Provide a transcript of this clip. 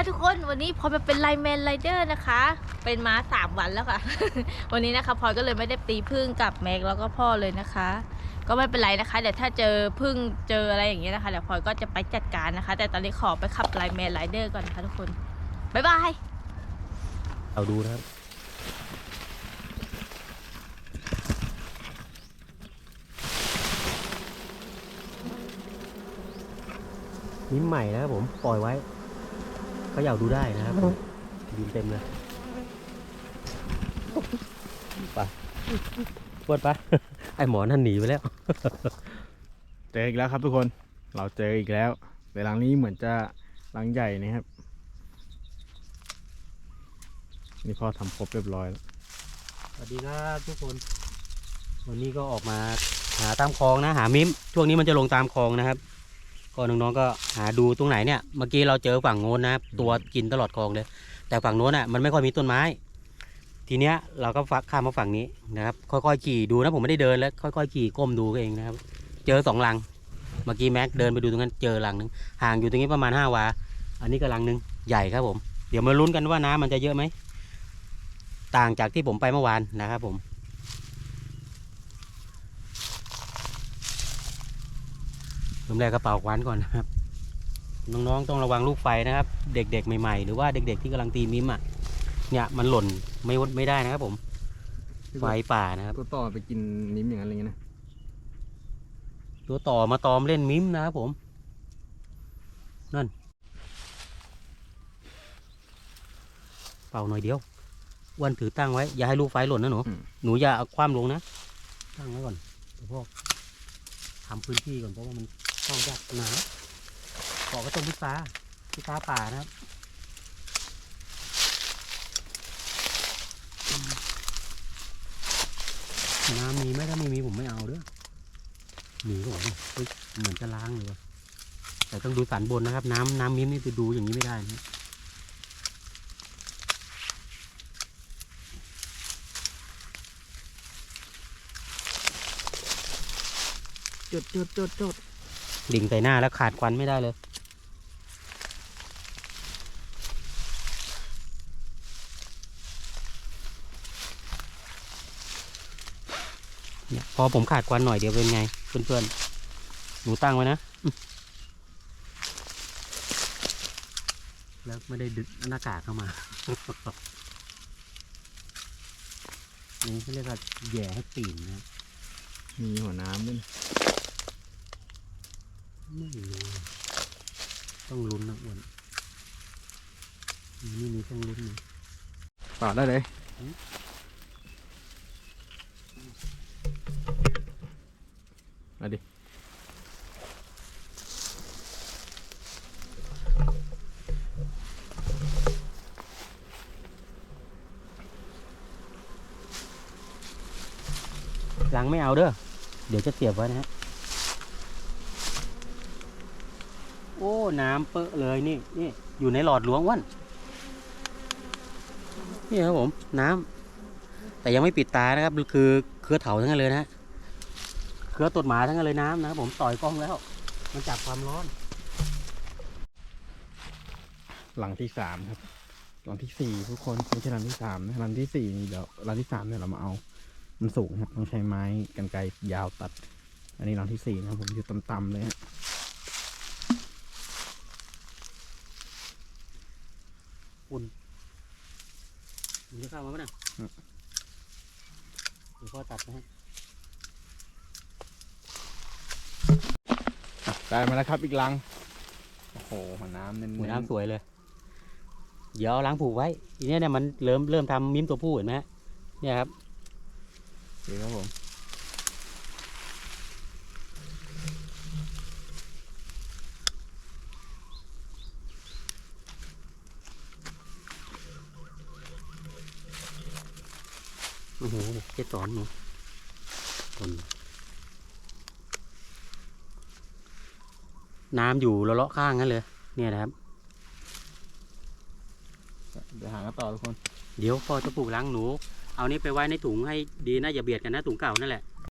คะทุกคนวันนี้พลอยมาเป็นไลน์แมนไรเดอร์นะคะ เป็นมาสามวันแล้วค่ะ วันนี้นะคะพลอยก็เลยไม่ได้ตีพึ่งกับแม็กแล้วก็พ่อเลยนะคะ ก็ไม่เป็นไรนะคะเดี๋ยวถ้าเจอพึ่งเจออะไรอย่างเงี้ยนะคะเดี๋ยวพลอยก็จะไปจัดการนะคะ แต่ตอนนี้ขอไปขับไลน์แมนไรเดอร์ก่อนนะคะทุกคนบ๊ายบายเราดูนะครับนิ้มใหม่นะครับผมปล่อยไว้ เขย่าดูได้นะครับดินเต็มเลยไปปวดไปไอหมอนั่นหนีไปแล้ว เจออีกแล้วครับทุกคนเราเจออีกแล้วแต่หลังนี้เหมือนจะหลังใหญ่นะครับ นี่พ่อทำครบเรียบร้อยแล้วสวัสดีครับทุกคน วันนี้ก็ออกมาหาตามคลองนะ หามิมช่วงนี้มันจะลงตามคลองนะครับ ก็น้องๆก็หาดูตรงไหนเนี่ยเมื่อกี้เราเจอฝั่งโน้นนะครับตัวกินตลอดคลองเลย แต่ฝั่งโน้นอะมันไม่ค่อยมีต้นไม้ ทีเนี้ยเราก็ฟักข้ามมาฝั่งนี้นะครับ ค่อยๆขี่ดูนะผมไม่ได้เดินแล้วค่อยๆขี่ก้มดูเองนะครับ เจอสองลังเมื่อกี้แม็กเดินไปดูตรงนั้นเจอลังหนึงห่างอยู่ตรงนี้ประมาณห้าวา อันนี้ก็ลังหนึงใหญ่ครับผม เดี๋ยวมาลุ้นกันว่าน้ำมันจะเยอะไหมต่างจากที่ผมไปเมื่อวานนะครับผม ริ่มแรกกระเป๋าควันก่อนนะครับ น้องๆต้องระวังลูกไฟนะครับ เด็กๆใหม่ๆ หรือว่าเด็กๆที่กำลังตีมิมอะเนี่ยมันหล่นไม่วดไม่ได้นะครับ ผม ไฟป่านะครับตัวต่อไปกินนิ้มอย่างนั้นอะไรเงี้ยนะตัวต่อมาตอมเล่นมิมนะครับผม นั่น เป่าหน่อยเดียวอ้วันถือตั้งไว้ อย่าให้ลูกไฟหล่นนะหนูหนูอย่าเอาคว่ำลงนะ ตั้งไว้ก่อนเดี๋ยวพวกทำพื้นที่ก่อนเพราะว่ามัน เข้ายากหนาเกาะก็ต้นพิซาพิซาป่านะครับน้ำมีไหมถ้าไม่มีผมไม่เอาเด้อมีก็บอกเฮ้ยเหมือนจะล้างเลยวะแต่ต้องดูสันบนนะครับ น้ำน้ำมิ้มนี่คือดูอย่างนี้ไม่ได้นะจุดจุดจุดจุด ดิ่งใส่หน้าแล้วขาดควันไม่ได้เลย เนี่ยพอผมขาดควันหน่อยเดียวเป็นไง เพื่อนๆหนูตั้งไว้นะอืมแล้วไม่ได้ดึกหน้ากากเข้ามา นี่เขาเรียกว่าแหย่ให้ปีนนะครับมีหัวน้ำด้วยนะ ไม่รู้ต้องลุ้นนะอ้วนนี่มี ต้องลุ้นนะเปล่าได้เลยอืมมาดิหลังไม่เอาเด้อ เดี๋ยวจะเสียบไว้นะฮะ โอ้ น้ำเปอะเลยนี่ นี่ อยู่ในหลอดหลวงอ้วัน นี่ครับผมน้ำแต่ยังไม่ปิดตานะครับ คือเครือเถาทั้งนั้นเลยนะฮะเครือตดหมาทั้งนั้นเลยน้ำนะครับผมต่อยกล้องแล้ว มันจับความร้อน หลังที่สามครับ หลังที่สี่ทุกคนไม่ใช่หลังที่สามนะหลังที่สี่นี่เดี๋ยวหลังที่สามเนี่ยเรามาเอา มันสูงครับต้องใช้ไม้กันไกรยาวตัด อันนี้หลังที่สี่นะครับผมอยู่ต่ำๆเลยฮะอุ่น มันจะเข้ามาปะเนี่ยเดี๋ยวพ่อตัดนะฮะอะได้มาแล้วครับอีกลัง โอ้โหหัวน้ำเน้นๆหัวน้ำสวยเลย เดี๋ยวเอาล้างผูกไว้ ทีเนี้ยเนี่ยมันเริ่มเริ่มทำมิ้มตัวผู้เห็นไหมฮะเนี่ยครับโอเคครับผม โอ้โหเจ็ดสอนหนูคนน้ำอยู่เลาะๆข้างนั้นเลย เนี่ยนะครับ เดี๋ยวหากันต่อทุกคน เดี๋ยวพ่อจะปลูกล้างหนู เอานี้ไปไว้ในถุงให้ดีนะอย่าเบียดกันนะถุงเก่านั่นแหละ